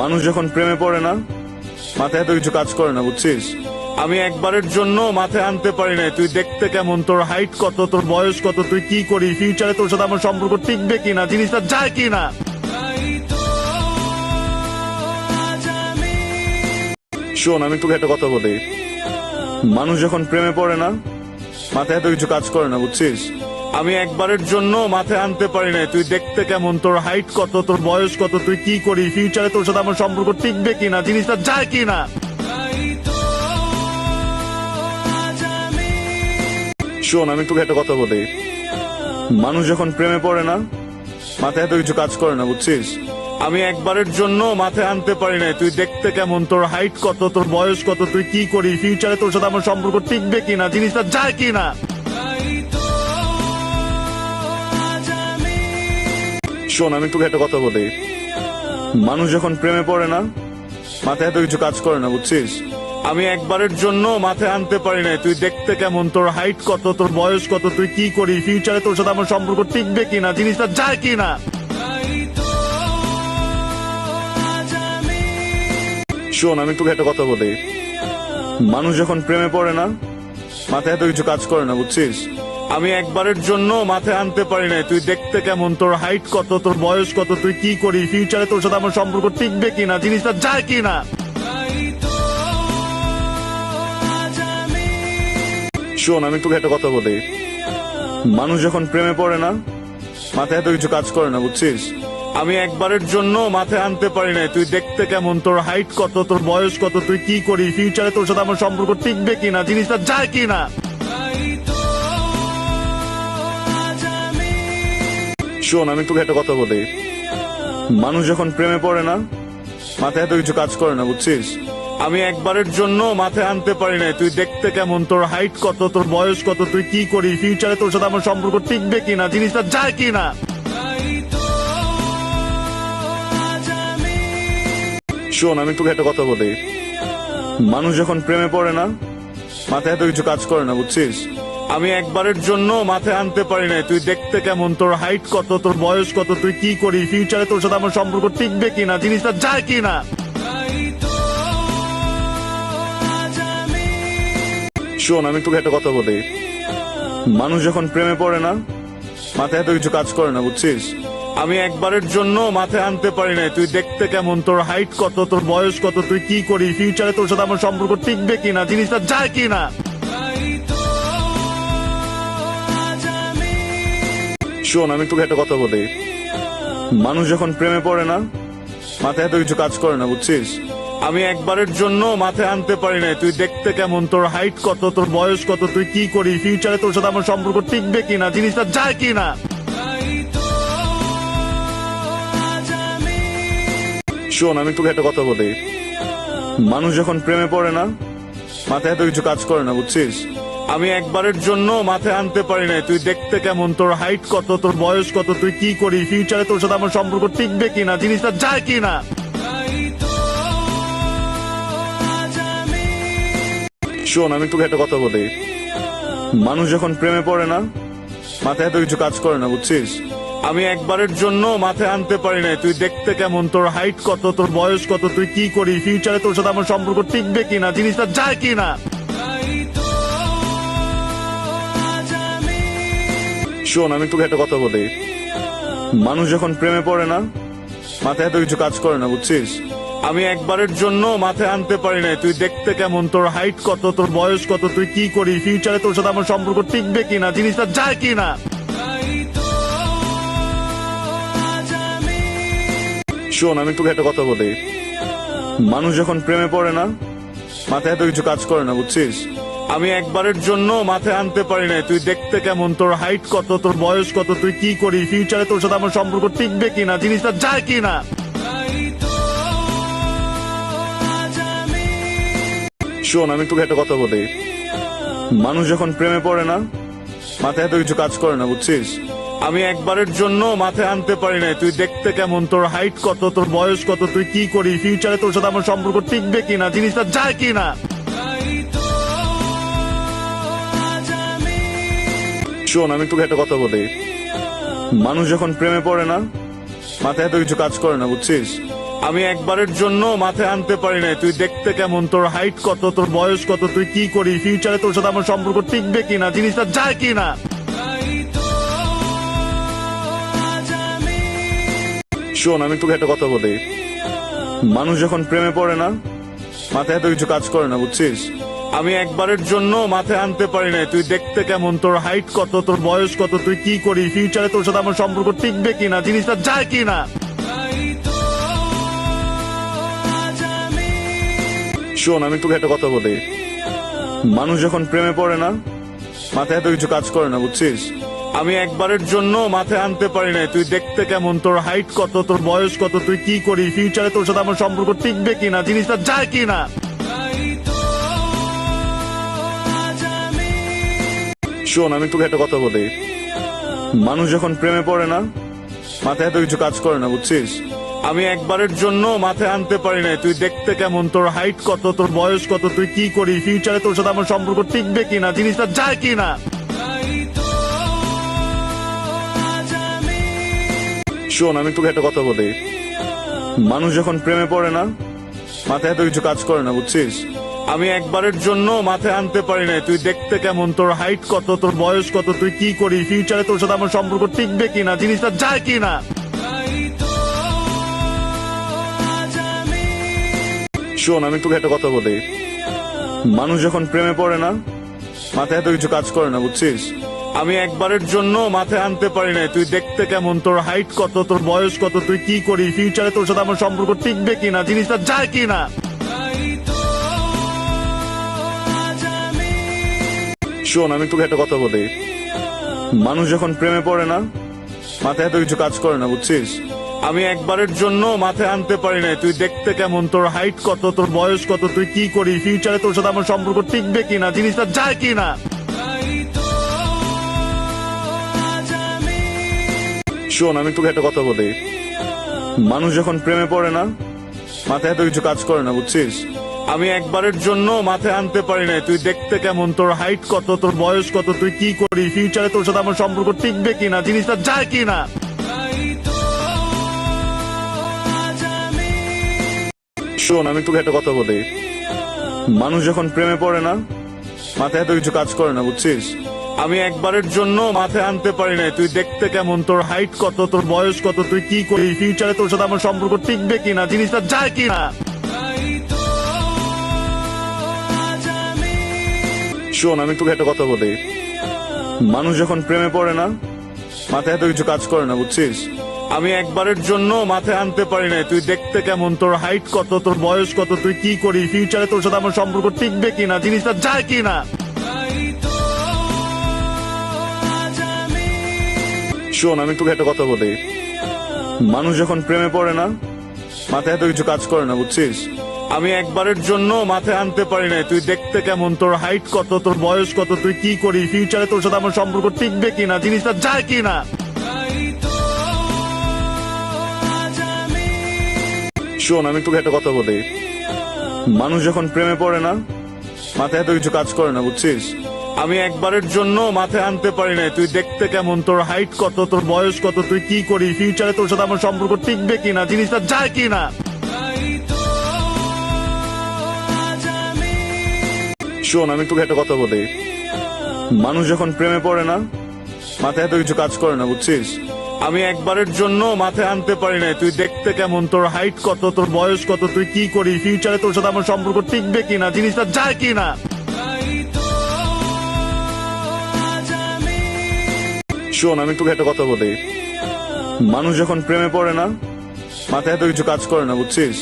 মানুষ যখন প্রেমে পড়ে না মাথায় এত কিছু কাজ করে না, বুঝছিস? আমি একবারের জন্য মাথায় আনতে পারি না তুই দেখতে কেমন? তোর হাইট কত? তোর বয়স কত? তুই কি করি ফিউচারে তোর সাথে আমার সম্পর্ক টিকবে কিনা? জিনিসটা যায় কিনা? শোন, আমি তোকে একটা কথা বলি। মানুষ যখন প্রেমে পড়ে না, মাথায় এত কিছু কাজ করে না, বুঝছিস? আমি একবারের জন্য মাথায় আনতে পারি না তুই দেখতে কেমন? তোর হাইট কত? তোর বয়স কত? তুই কি করি ফিউচারে তোর সাথে আমার সম্পর্ক টিকবে কিনা? জিনিসটা যায় কিনা? শোন, আমি তোকে একটা কথা বলি। মানুষ যখন প্রেমে পড়ে না মাথায় এত কিছু কাজ করে না, বুঝছিস? আমি একবারের জন্য মাথায় আনতে পারি না তুই দেখতে কেমন? তোর হাইট কত? তোর বয়স কত? তুই কি করি ফিউচারে তোর সাথে আমার সম্পর্ক টিকবে কিনা? জিনিসটা যায় কিনা? শোন, আমি তোকে একটা কথা বলি। মানুষ যখন প্রেমে পড়ে না, মাথায় এত কিছু কাজ করে না, বুঝছিস? আমি একবারের জন্য মাথায় আনতে পারি না তুই দেখতে কেমন, তোর হাইট কত, তোর বয়স কত, তুই কি করি ফিউচারে তোর সাথে আমার সম্পর্ক টিকবে কিনা? জিনিসটা যায় কিনা? শোন, আমি তোকে একটা কথা বলি। মানুষ যখন প্রেমে পড়ে না, মাথায় এত কিছু কাজ করে না, বুঝছিস? আমি একবারের জন্য মাথায় আনতে পারি না তুই দেখতে কেমন? তোর হাইট কত? তোর বয়স কত? তুই কি করি ফিউচারে তোর সাথে আমার সম্পর্ক টিকবে কিনা? জিনিসটা যায় কিনা? শোন, আমি তোকে একটা কথা বলি। মানুষ যখন প্রেমে পড়ে না, মাথায় এত কিছু কাজ করে না, বুঝছিস? আমি একবারের জন্য মাথায় আনতে পারি না তুই দেখতে কেমন? তোর হাইট কত? তোর বয়স কত? তুই কি করি ফিউচারে তোর সাথে আমার সম্পর্ক টিকবে কিনা? জিনিসটা যায় কিনা? শোন, আমি তোকে একটা কথা বলি। মানুষ যখন প্রেমে পড়ে না, মাথায় এত কিছু কাজ করে না, বুঝছিস? আমি একবারের জন্য মাথায় আনতে পারি না তুই দেখতে কেমন? তোর হাইট কত? তোর বয়স কত? তুই কি করি ফিউচারে তোর সাথে আমার সম্পর্ক টিকবে কিনা? জিনিসটা যায় কিনা? শোন, আমি তোকে একটা কথা বলি। মানুষ যখন প্রেমে পড়ে না, মাথায় এত কিছু কাজ করে না, বুঝছিস? আমি একবারের জন্য মাথায় আনতে পারি নাই। তুই দেখতে কেমন? তোর হাইট কত? তোর বয়স কত? তুই কি করি ফিউচারে তোর সাথে আমার সম্পর্ক টিকবে কিনা? জিনিসটা যায় কিনা? শোন, আমি তোকে একটা কথা বলি। মানুষ যখন প্রেমে পড়ে না, মাথায় এত কিছু কাজ করে না, বুঝছিস? আমি একবারের জন্য মাথায় আনতে পারি নাই। তুই দেখতে কেমন? তোর হাইট কত? তোর বয়স কত? তুই কি করি ফিউচারে তোর সাথে আমার সম্পর্ক টিকবে কিনা? জিনিসটা যায় কিনা? শোন, আমি তোকে একটা কথা বলি। মানুষ যখন প্রেমে পড়ে না, মাথায় এত কিছু কাজ করে না, বুঝছিস? আমি একবারের জন্য মাথায় আনতে পারি না তুই দেখতে কেমন? তোর হাইট কত? তোর বয়স কত? তুই কি করি ফিউচারে তোর সাথে আমার সম্পর্ক টিকবে কিনা? জিনিসটা যায় কিনা? শোন, আমি তোকে একটা কথা বলি। মানুষ যখন প্রেমে পড়ে না, মাথায় এত কিছু কাজ করে না, বুঝছিস? আমি একবারের জন্য মাথায় আনতে পারি না তুই দেখতে কেমন? তোর হাইট কত? তোর বয়স কত? তুই কি করি ফিউচারে তোর সাথে আমার সম্পর্ক টিকবে কিনা? জিনিসটা যায় কিনা? শোন, আমি তোকে একটা কথা বলি। মানুষ যখন প্রেমে পড়ে না, মাথায় এত কিছু কাজ করে না, বুঝছিস? আমি একবারের জন্য মাথায় আনতে পারি না তুই দেখতে কেমন? তোর হাইট কত? তোর বয়স কত? তুই কি করি ফিউচারে তোর সাথে আমার সম্পর্ক টিকবে কিনা? জিনিসটা যায় কিনা? শোন, আমি তোকে একটা কথা বলি। মানুষ যখন প্রেমে পড়ে না, মাথায় এত কিছু কাজ করে না, বুঝছিস? আমি একবারের জন্য মাথায় আনতে পারি না তুই দেখতে কেমন? তোর হাইট কত? তোর বয়স কত? তুই কি করি? ফিউচারে তোর সাথে আমার সম্পর্ক টিকবে কিনা? জিনিসটা যায় কিনা? শোন, আমি তোকে একটা কথা বলি। মানুষ যখন প্রেমে পড়ে না, মাথায় এত কিছু কাজ করে না, বুঝছিস? আমি একবারের জন্য মাথায় আনতে পারি না তুই দেখতে কেমন? তোর হাইট কত? তোর বয়স কত? তুই কি করি ফিউচারে তোর সাথে আমার সম্পর্ক টিকবে কিনা? জিনিসটা যায় কিনা? শোন, আমি তোকে একটা কথা বলি। মানুষ যখন প্রেমে পড়ে না, মাথায় এত কিছু কাজ করে না, বুঝছিস? আমি একবারের জন্য মাথায় আনতে পারি না তুই দেখতে কেমন? তোর হাইট কত? তোর বয়স কত? তুই কি করি ফিউচারে তোর সাথে আমার সম্পর্ক টিকবে কিনা? জিনিসটা যায় কিনা? শোন, আমি তোকে একটা কথা বলি। মানুষ যখন প্রেমে পড়ে না, মাথায় এত কিছু কাজ করে না, বুঝছিস? আমি একবারের জন্য মাথায় আনতে পারি নাই। তুই দেখতে কেমন? তোর হাইট কত? তোর বয়স কত? তুই কি করি? ফিউচারে তোর সাথে আমার সম্পর্ক টিকবে কিনা? জিনিসটা যায় কিনা? শোন, আমি তোকে একটা কথা বলি। মানুষ যখন প্রেমে পড়ে না, মাথায় এত কিছু কাজ করে না, বুঝছিস? আমি একবারের জন্য মাথায় আনতে পারি নাই। তুই দেখতে কেমন? তোর হাইট কত? তোর বয়স কত? তুই কি করি ফিউচারে তোর সাথে আমার সম্পর্ক টিকবে কিনা? জিনিসটা যায় কিনা? শোন, আমি তোকে একটা কথা বলি। মানুষ যখন প্রেমে পড়ে না, মাথায় এত কিছু কাজ করে না, বুঝছিস? আমি একবারের জন্য মাথায় আনতে পারি নাই। তুই দেখতে কেমন? তোর হাইট কত? তোর বয়স কত? তুই কি করি ফিউচারে তোর সাথে আমার সম্পর্ক টিকবে কিনা? জিনিসটা যায় কিনা? শোন, আমি তোকে একটা কথা বলি। মানুষ যখন প্রেমে পড়ে না, মাথায় এত কিছু কাজ করে না, বুঝছিস? আমি একবারের জন্য মাথায় আনতে পারি নাই। তুই দেখতে কেমন, তোর হাইট কত, তোর বয়স কত, তুই কি করি ফিউচারে তোর সাথে আমার সম্পর্ক টিকবে কিনা? জিনিসটা যায় কিনা? শোন, আমি তোকে একটা কথা বলি। মানুষ যখন প্রেমে পড়ে না, মাথায় এত কিছু কাজ করে না, বুঝছিস? আমি একবারের জন্য মাথায় আনতে পারি নাই। তুই দেখতে কেমন? তোর হাইট কত? তোর বয়স কত? তুই কি করি ফিউচারে তোর সাথে আমার সম্পর্ক টিকবে কিনা? জিনিসটা যায় কিনা? শোন, আমি তোকে একটা কথা বলি। মানুষ যখন প্রেমে পড়ে না, মাথায় এত কিছু কাজ করে না, বুঝছিস? আমি একবারের জন্য মাথায় আনতে পারি নাই। তুই দেখতে কেমন? তোর হাইট কত? তোর বয়স কত? তুই কি করি ফিউচারে তোর সাথে আমার সম্পর্ক টিকবে কিনা? জিনিসটা যায় কিনা? শোন, আমি তোকে একটা কথা বলি। মানুষ যখন প্রেমে পড়ে না, মাথায় এত কিছু কাজ করে না, বুঝছিস? আমি একবারের জন্য মাথায় আনতে পারি নাই। তুই দেখতে কেমন? তোর হাইট কত? তোর বয়স কত? তুই কি করি? ফিউচারে তোর সাথে আমার সম্পর্ক টিকবে কিনা? জিনিসটা যায় কিনা? শোন, আমি তোকে একটা কথা বলি। মানুষ যখন প্রেমে পড়ে না, মাথায় এত কিছু কাজ করে না, বুঝছিস? আমি একবারের জন্য মাথায় আনতে পারি নাই। তুই দেখতে কেমন? তোর হাইট কত? তোর বয়স কত? তুই কি করি ফিউচারে তোর সাথে আমার সম্পর্ক টিকবে কিনা? জিনিসটা যায় কিনা? শোন, আমি তোকে একটা কথা বলি। মানুষ যখন প্রেমে পড়ে না, মাথায় এত কিছু কাজ করে না, বুঝছিস? আমি একবারের জন্য মাথায় আনতে পারি নাই। তুই দেখতে কেমন? তোর হাইট কত? তোর বয়স কত? তুই কি করি ফিউচারে তোর সাথে আমার সম্পর্ক টিকবে কিনা? জিনিসটা যায় কিনা? শোন, আমি তোকে একটা কথা বলি। মানুষ যখন প্রেমে পড়ে না, মাথায় এত কিছু কাজ করে না, বুঝছিস? আমি একবারের জন্য মাথায় আনতে পারি নাই। তুই দেখতে কেমন? তোর হাইট কত? তোর বয়স কত? তুই কি করি ফিউচারে তোর সাথে আমার সম্পর্ক টিকবে কিনা? জিনিসটা যায় কিনা? শোন, আমি তোকে একটা কথা বলি। মানুষ যখন প্রেমে পড়ে না, মাথায় এত কিছু কাজ করে না, বুঝছিস? আমি একবারের জন্য মাথায় আনতে পারি নাই। তুই দেখতে কেমন? তোর হাইট কত? তোর বয়স কত? তুই কি করি ফিউচারে তোর সাথে আমার সম্পর্ক টিকবে কিনা? জিনিসটা যায় কিনা? শোন, আমি তোকে একটা কথা বলি। মানুষ যখন প্রেমে পড়ে না, মাথায় এত কিছু কাজ করে না, বুঝছিস? আমি একবারের জন্য মাথায় আনতে পারি নাই। তুই দেখতে কেমন? তোর হাইট কত? তোর বয়স কত? তুই কি করি ফিউচারে তোর সাথে আমার সম্পর্ক টিকবে কিনা? জিনিসটা যায় কিনা? শোন, আমি তোকে একটা কথা বলি। মানুষ যখন প্রেমে পড়ে না, মাথায় এত কিছু কাজ করে না, বুঝছিস? আমি একবারের জন্য মাথায় আনতে পারি নাই। তুই দেখতে কেমন? তোর হাইট কত? তোর বয়স কত? তুই কি করি ফিউচারে তোর সাথে আমার সম্পর্ক টিকবে কিনা? জিনিসটা যায় কিনা? শোন, আমি তোকে একটা কথা বলি। মানুষ যখন প্রেমে পড়ে না, মাথায় এত কিছু কাজ করে না, বুঝছিস?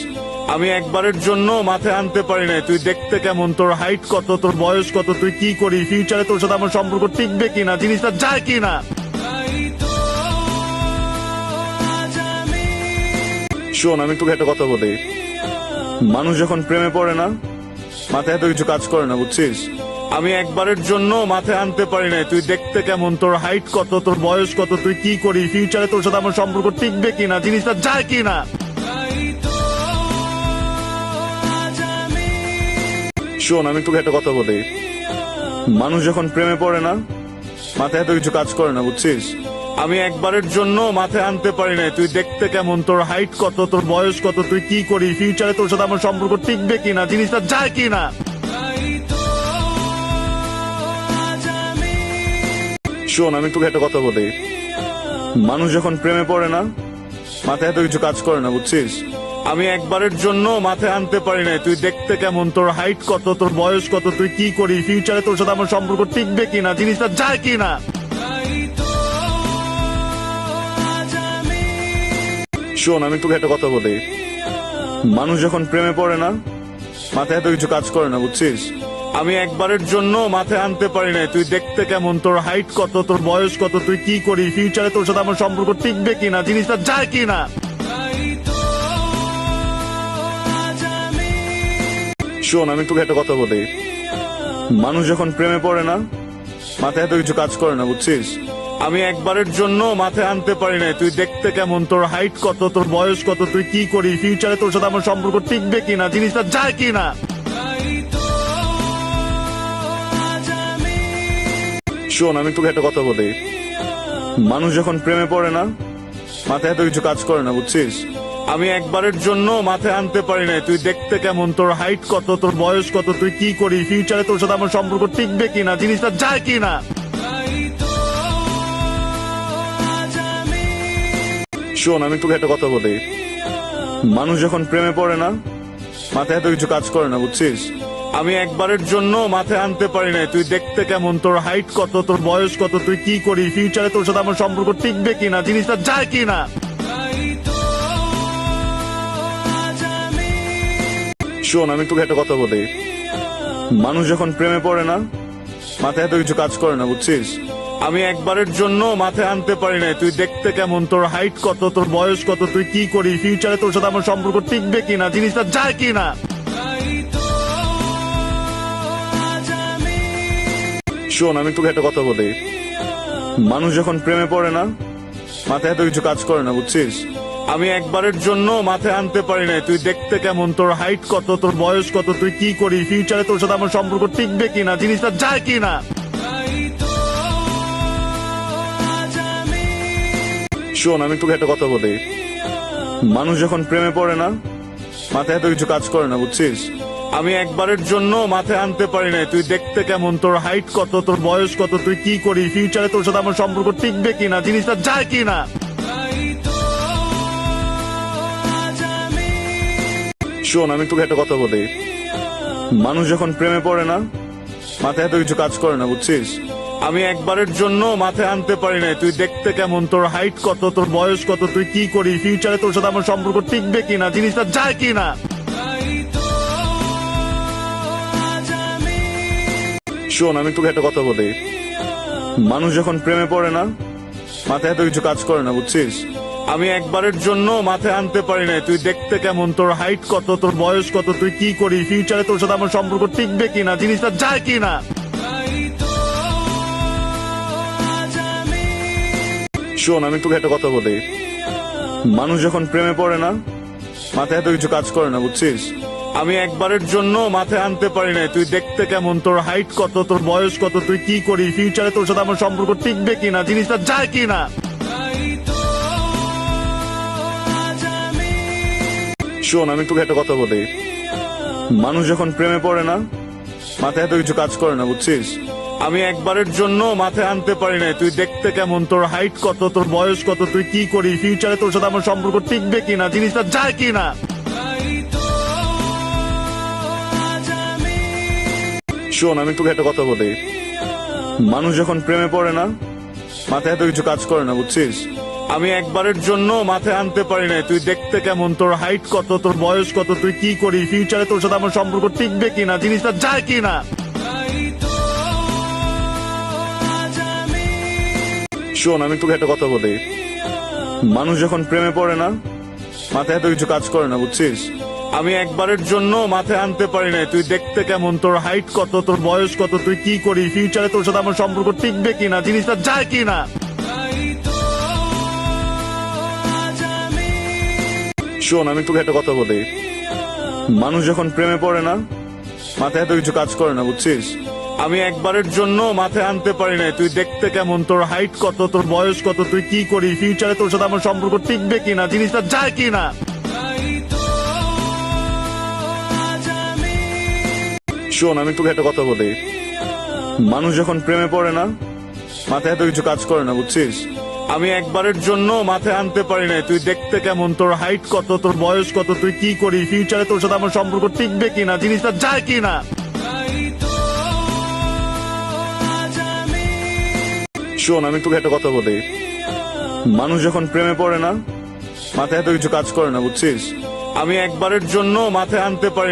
আমি একবারের জন্য মাথায় আনতে পারি নাই। তুই দেখতে কেমন? তোর হাইট কত? তোর বয়স কত? তুই কি করি ফিউচারে তোর সাথে আমার সম্পর্ক টিকবে কিনা? জিনিসটা যায় কিনা? শোন, আমি তোকে একটা কথা বলি। মানুষ যখন প্রেমে পড়ে না, মাথায় এত কিছু কাজ করে না, বুঝছিস? আমি একবারের জন্য মাথায় আনতে পারি নাই। তুই দেখতে কেমন? তোর হাইট কত? তোর বয়স কত? তুই কি করি ফিউচারে তোর সাথে আমার সম্পর্ক টিকবে কিনা? জিনিসটা যায় কিনা? শোন, আমি তোকে একটা কথা বলি। মানুষ যখন প্রেমে পড়ে না, মাথায় এত কিছু কাজ করে না, বুঝছিস? আমি একবারের জন্য মাথায় আনতে পারি নাই। তুই দেখতে কেমন? তোর হাইট কত? তোর বয়স কত? তুই কি করি ফিউচারে তোর সাথে আমার সম্পর্ক টিকবে কিনা? জিনিসটা যায় কিনা? শোন, আমি তোকে একটা কথা বলি। মানুষ যখন প্রেমে পড়ে না, মাথায় এত কিছু কাজ করে না, বুঝছিস? আমি একবারের জন্য মাথায় আনতে পারি নাই। তুই দেখতে কেমন? তোর হাইট কত? তোর বয়স কত? তুই কি করি ফিউচারে তোর সাথে আমার সম্পর্ক টিকবে কিনা? জিনিসটা যায় কিনা? শোন, আমি তোকে একটা কথা বলি। মানুষ যখন প্রেমে পড়ে না, মাথায় এত কিছু কাজ করে না, বুঝছিস? আমি একবারের জন্য মাথায় আনতে পারি নাই। তুই দেখতে কেমন? তোর হাইট কত? তোর বয়স কত? তুই কি করি ফিউচারে তোর সাথে আমার সম্পর্ক টিকবে কিনা? জিনিসটা যায় কিনা? শোন, আমি তোকে একটা কথা বলি। মানুষ যখন প্রেমে পড়ে না, মাথায় এত কিছু কাজ করে না, বুঝছিস? আমি একবারের জন্য মাথায় আনতে পারি নাই। তুই দেখতে কেমন? তোর হাইট কত? তোর বয়স কত? তুই কি করি? ফিউচারে তোর সাথে আমার সম্পর্ক টিকবে কিনা? জিনিসটা যায় কিনা? শোন, আমি তোকে একটা কথা বলি। মানুষ যখন প্রেমে পড়ে না, মাথায় এত কিছু কাজ করে না, বুঝছিস? আমি একবারের জন্য মাথায় আনতে পারি নাই। তুই দেখতে কেমন? তোর হাইট কত? তোর বয়স কত? তুই কি করি ফিউচারে তোর সাথে আমার সম্পর্ক টিকবে কিনা? জিনিসটা যায় কিনা? শোন, আমি তোকে একটা কথা বলি। মানুষ যখন প্রেমে পড়ে না, মাথায় এত কিছু কাজ করে না, বুঝছিস? আমি একবারের জন্য মাথায় আনতে পারি নাই। তুই দেখতে কেমন? তোর হাইট কত? তোর বয়স কত? তুই কি করি ফিউচারে তোর সাথে আমার সম্পর্ক টিকবে কিনা? জিনিসটা যায় কিনা? শোন, আমি তোকে একটা কথা বলি। মানুষ যখন প্রেমে পড়ে না, মাথায় এত কিছু কাজ করে না, বুঝছিস? আমি একবারের জন্য মাথায় আনতে পারি নাই। তুই দেখতে কেমন? তোর হাইট কত? তোর বয়স কত? তুই কি করি? ফিউচারে তোর সাথে আমার সম্পর্ক টিকবে কিনা? জিনিসটা যায় কিনা? শোন, আমি তোকে একটা কথা বলি। মানুষ যখন প্রেমে পড়ে না, মাথায় এত কিছু কাজ করে না, বুঝছিস? আমি একবারের জন্য মাথায় আনতে পারি নাই। তুই দেখতে কেমন? তোর হাইট কত? তোর বয়স কত? তুই কি করি ফিউচারে তোর সাথে আমার সম্পর্ক টিকবে কিনা? জিনিসটা যায় কিনা? শোন, আমি তোকে একটা কথা বলি। মানুষ যখন প্রেমে পড়ে না, মাথায় এত কিছু কাজ করে না, বুঝছিস? আমি একবারের জন্য মাথায় আনতে পারি নাই। তুই দেখতে কেমন? তোর হাইট কত? তোর বয়স কত? তুই কি করি ফিউচারে তোর সাথে আমার সম্পর্ক টিকবে কিনা? জিনিসটা যায় কিনা? শোন, আমি তোকে একটা কথা বলি। মানুষ যখন প্রেমে পড়ে না, মাথায় এত কিছু কাজ করে না, বুঝছিস? আমি একবারের জন্য মাথায় আনতে পারি নাই। তুই দেখতে কেমন, তোর হাইট কত, তোর বয়স কত, তুই কি করি ফিউচারে তোর সাথে আমার সম্পর্ক টিকবে কিনা? জিনিসটা যায় কিনা? শোন, আমি তোকে একটা কথা বলি। মানুষ যখন প্রেমে পড়ে না, মাথায় এত কিছু কাজ করে না, বুঝছিস? আমি একবারের জন্য মাথায় আনতে পারি নাই। তুই দেখতে কেমন? তোর হাইট কত? তোর বয়স কত? তুই কি করি ফিউচারে তোর সাথে আমার সম্পর্ক টিকবে কিনা? জিনিসটা যায় কিনা? শোন, আমি তোকে একটা কথা বলি। মানুষ যখন প্রেমে পড়ে না, মাথায় এত কিছু কাজ করে না, বুঝছিস? আমি একবারের জন্য মাথায় আনতে পারি নাই। তুই দেখতে কেমন? তোর হাইট কত? তোর বয়স কত? তুই কি করি ফিউচারে তোর সাথে আমার সম্পর্ক টিকবে কিনা? জিনিসটা যায় কিনা? শোন, আমি তোকে একটা কথা বলি। মানুষ যখন প্রেমে পড়ে না, মাথায় এত কিছু কাজ করে না, বুঝছিস? আমি একবারের জন্য মাথায় আনতে পারি নাই। তুই দেখতে কেমন? তোর হাইট কত? তোর বয়স কত? তুই কি করি? ফিউচারে তোর সাথে আমার সম্পর্ক টিকবে কিনা? জিনিসটা যায় কিনা? শোন, আমি তোকে একটা কথা বলি। মানুষ যখন প্রেমে পড়ে না, মাথায় এত কিছু কাজ করে না, বুঝছিস? আমি একবারের জন্য মাথায় আনতে পারি নাই। তুই দেখতে কেমন? তোর হাইট কত? তোর বয়স কত? তুই কি করি ফিউচারে তোর সাথে আমার সম্পর্ক টিকবে কিনা? জিনিসটা যায় কিনা? শোন, আমি তোকে একটা কথা বলি। মানুষ যখন প্রেমে পড়ে না, মাথায় এত কিছু কাজ করে না, বুঝছিস? আমি একবারের জন্য মাথায় আনতে পারি নাই। তুই দেখতে কেমন? তোর হাইট কত? তোর বয়স কত? তুই কি করি ফিউচারে তোর সাথে আমার সম্পর্ক টিকবে কিনা? জিনিসটা যায় কিনা? শোন, আমি তোকে একটা কথা বলি। মানুষ যখন প্রেমে পড়ে না, মাথায় এত কিছু কাজ করে না, বুঝছিস? আমি একবারের জন্য মাথায় আনতে পারি নাই। তুই দেখতে কেমন? তোর হাইট কত? তোর বয়স কত? তুই কি করিস? ফিউচারে তোর সাথে আমার সম্পর্ক টিকবে কিনা? জিনিসটা যায় কিনা? শোন, আমি তোকে একটা কথা বলি। মানুষ যখন প্রেমে পড়ে না, মাথায় এত কিছু কাজ করে না, বুঝছিস? আমি একবারের জন্য মাথায় আনতে পারি নাই। তুই দেখতে কেমন? তোর হাইট কত? তোর বয়স কত? তুই কি করিস? ফিউচারে তোর সাথে আমার সম্পর্ক টিকবে কিনা? জিনিসটা যায় কিনা? শোন, আমি তোকে একটা কথা বলি। মানুষ যখন প্রেমে পড়ে না, মাথায় এত কিছু কাজ করে না, বুঝছিস? আমি একবারের জন্য মাথায় আনতে পারি